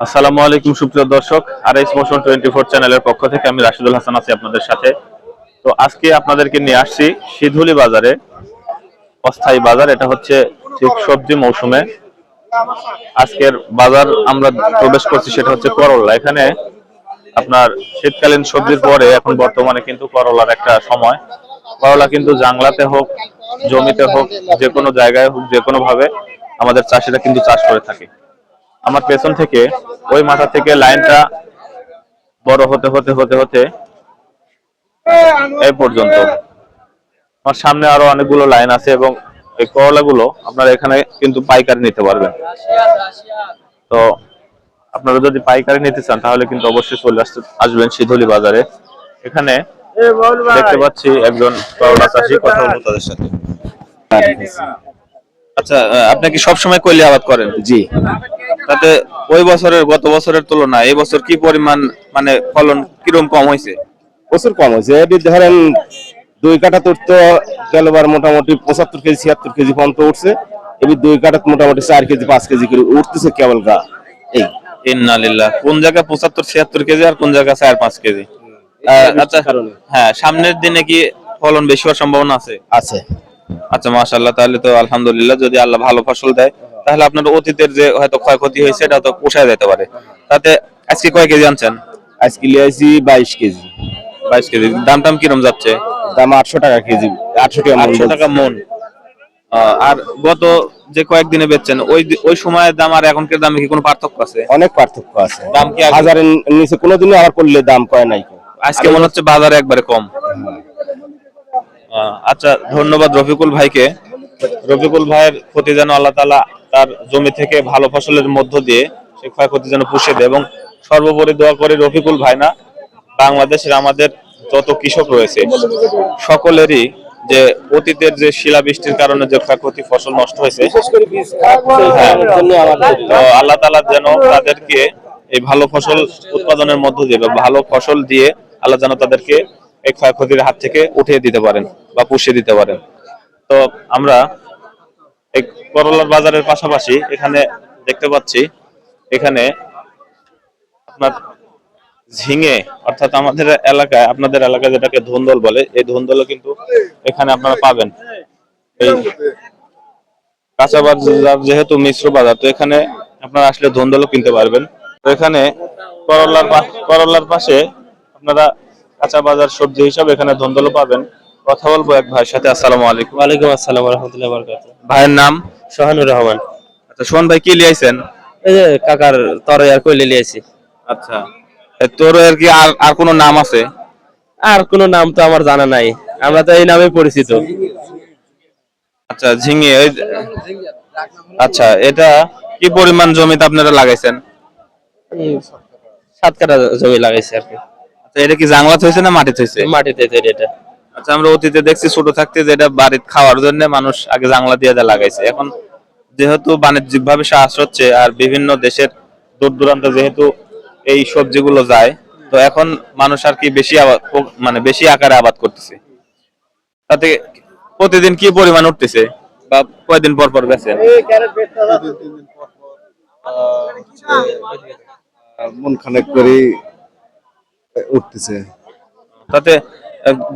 আসসালামু আলাইকুম, সুপ্রিয় দর্শক। R S motion twenty four চ্যানেলের পক্ষ থেকে আমি রাশিদুল হাসান আছি আপনাদের সাথে। তো আজকে আপনাদেরকে নিয়ে আসছি সিধুলি বাজারে অস্থায়ী বাজার, এটা হচ্ছে ঠিক সবজি মৌসুমে। আজকের বাজার আমরা প্রবেশ করছি, সেটা হচ্ছে করলা। এখানে আপনার শীতকালীন সবজির পরে এখন বর্তমানে কিন্তু করলার একটা সময়। করলা কিন্তু জাংলাতে হোক, জমিতে হোক, যে কোনো জায়গায় হোক, যে কোনো ভাবে আমাদের চাষিরা কিন্তু চাষ করে থাকে। আমার পেছন থেকে ওই মাথা থেকে লাইনটা বড় হতে হতে হতে হতে এই পর্যন্ত। আমার সামনে আরও অনেকগুলো লাইন আছে এবং এই করলাগুলো আপনারা এখানে কিন্তু পাইকারি নিতে পারবেন। তো আপনারা যদি পাইকারি নিতে চান তাহলে কিন্তু অবশ্যই চলে আসতে আসবেন শীতলি বাজারে। এখানে দেখতে পাচ্ছি একজন করলা চাষি কথা বলব তাদের সাথে। আচ্ছা আপনি কি সবসময় কইলি আবাদ করেন? জি। তাতে ওই বছরের গত বছরের তুলনায় এই বছর কি পরিমাণ মানে ফলন কীরকম কম হয়েছে? প্রচুর কম হয়েছে। এটি ধরেন দুই কাঠা তোর তো গেলবার মোটামুটি পঁচাত্তর কেজি ছিয়াত্তর কেজি পর্যন্ত উঠছে। এবার দুই কাঠা মোটামুটি চার কেজি পাঁচ কেজি করে উঠতেছে কেবল গা। এই। ইন্নালিল্লাহ কোন জায়গায় পঁচাত্তর ছিয়াত্তর কেজি আর কোন জায়গায় চার পাঁচ কেজি? আচ্ছা হ্যাঁ সামনের দিনে কি ফলন বেশি হওয়ার সম্ভাবনা আছে? আছে। আচ্ছা মাশাল্লাহ তাহলে তো আলহামদুলিল্লাহ যদি আল্লাহ ভালো ফসল দেয় তাহলে আপনার অতীতের যে হয়তো ক্ষয়ক্ষতি হয়েছে এটা তো পোষায় যেতে পারে। তাতে আজকে কয় কেজি আনছেন? আজকে লিয়েছি বাইশ কেজি। বাইশ কেজি। দাম টাম কিরম যাচ্ছে? দাম আটশো টাকা কেজি আটশো টাকা আটশো টাকা মন। আর গত যে কয়েকদিনে বেচছেন ওই ওই সময়ের দাম আর এখনকার দামে কি কোনো পার্থক্য আছে? অনেক পার্থক্য আছে। দাম কি হাজারের নিচে কোনোদিনও আবার করলে দাম কয় নাই। আজকে মনে হচ্ছে বাজারে একবারে কম। আচ্ছা ধন্যবাদ রফিকুল ভাইকে। রফিকুল ভাইয়ের ক্ষতি যেন আল্লাহ তালা তার জমি থেকে ভালো ফসলের মধ্য দিয়ে সে ক্ষয়ক্ষতি যেন পুষে দেয় এবং সর্বোপরি দোয়া করি রফিকুল ভাই না বাংলাদেশের আমাদের যত কৃষক রয়েছে সকলেরই যে অতীতের যে শিলাবৃষ্টির কারণে যে ক্ষয়ক্ষতি ফসল নষ্ট হয়েছে হ্যাঁ। তো আল্লাহ তালা যেন তাদেরকে এই ভালো ফসল উৎপাদনের মধ্য দিয়ে বা ভালো ফসল দিয়ে আল্লাহ যেন তাদেরকে এই ক্ষয়ক্ষতির হাত থেকে উঠিয়ে দিতে পারেন বা পুষিয়ে দিতে পারেন তো আমরা এই করলার বাজারের পাশাপাশি এখানে দেখতে পাচ্ছি, এখানে আপনার ঝিঙে, অর্থাৎ আমাদের এলাকায়, আপনাদের এলাকায় যেটাকে ধুন্দল বলে, এই ধুন্দলও কিন্তু এখানে আপনারা পাবেন। এই কাঁচা বাজার যেহেতু মিশ্র বাজার, তো এখানে আপনারা আসলে ধন্দলও কিনতে পারবেন। তো এখানে করলার করলার পাশে আপনারা কাঁচা বাজার সবজি হিসাবে এখানে ধন্দলও পাবেন। কথা বলব এক ভাইয়ের সাথে। আসসালামু আলাইকুম। ওয়ালাইকুম আসসালাম রহমতুল্লাহ বরকাত ভাইয়ের নাম? সোহানুর রহমান। আচ্ছা সোহন ভাই কি লিয়াইছেন? এই যে কাকার তরই আর কইলে লিয়েছি আচ্ছা এ তোর আর কি আর আর কোনো নাম আছে? আর কোনো নাম তো আমার জানা নাই। আমরা তো এই নামে পরিচিত। আচ্ছা ঝিঙে ওই আচ্ছা এটা কি পরিমাণ জমিতে আপনারা লাগাইছেন? সাত কাটা জমি লাগাইছি আর কি। আচ্ছা এটা কি জাংলাত হয়েছে না মাটিতে হয়েছে? মাটিতে তৈরি এটা। আচ্ছা আমরা অতীতে দেখছি ছোট থাকতে যেটা বাড়িতে খাওয়ার জন্য মানুষ আগে জাংলা দিয়ে লাগাইছে। এখন যেহেতু বাণিজ্যিক ভাবে চাষ হচ্ছে আর বিভিন্ন দেশের দূর দূরান্তে যেহেতু এই সবজিগুলো যায় তো এখন মানুষ আর কি বেশি আবাদ মানে বেশি আকারে আবাদ করতেছে। তাতে প্রতিদিন কি পরিমাণ উঠতেছে বা কয়দিন পর পর বেচেন মন খানেক করে উঠতেছে। তাতে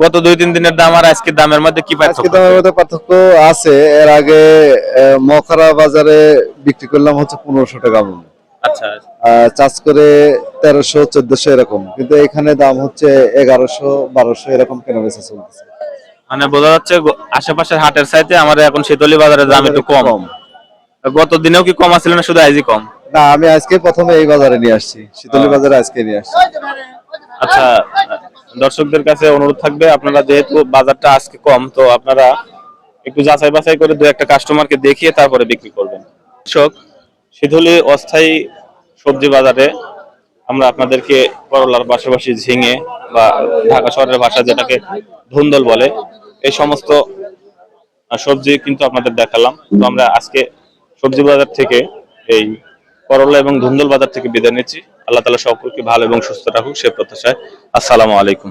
গত দুই তিন দিনের দাম আর আজকের দামের মধ্যে কি পার্থক্য? দামের মধ্যে পার্থক্য আছে। এর আগে মখরা বাজারে বিক্রি করলাম হচ্ছে পনেরোশো টাকা মন আচ্ছা। চাষ করে তেরোশো চোদ্দশো এরকম। কিন্তু এখানে দাম হচ্ছে এগারোশো বারোশো এরকম কেনা বেচা চলতেছে। মানে বোঝা যাচ্ছে আশেপাশের হাটের চাইতে আমাদের এখন শীতলী বাজারের দাম একটু কম। গত দিনেও কি কম আছিল না শুধু আজই কম? না আমি আজকে প্রথমে এই বাজারে নিয়ে আসছি। শীতলী বাজারে আজকে নিয়ে আসছি। আচ্ছা দর্শকদের কাছে অনুরোধ থাকবে, আপনারা যেহেতু বাজারটা আজকে কম, তো আপনারা একটু যাচাই বাছাই করে দু একটা কাস্টমারকে দেখিয়ে তারপরে বিক্রি করবেন। দর্শক শীতলী অস্থায়ী সবজি বাজারে আমরা আপনাদেরকে করলার পাশাপাশি ঝিঙে বা ঢাকা শহরের ভাষা যেটাকে ধুন্দল বলে, এই সমস্ত সবজি কিন্তু আপনাদের দেখালাম। তো আমরা আজকে সবজি বাজার থেকে এই করলা এবং ধুন্দল বাজার থেকে বিদায় নিচ্ছি। আল্লাহ তালা সকলকে ভালো এবং সুস্থ রাখুক, সে প্রত্যাশায়। আসসালামু আলাইকুম।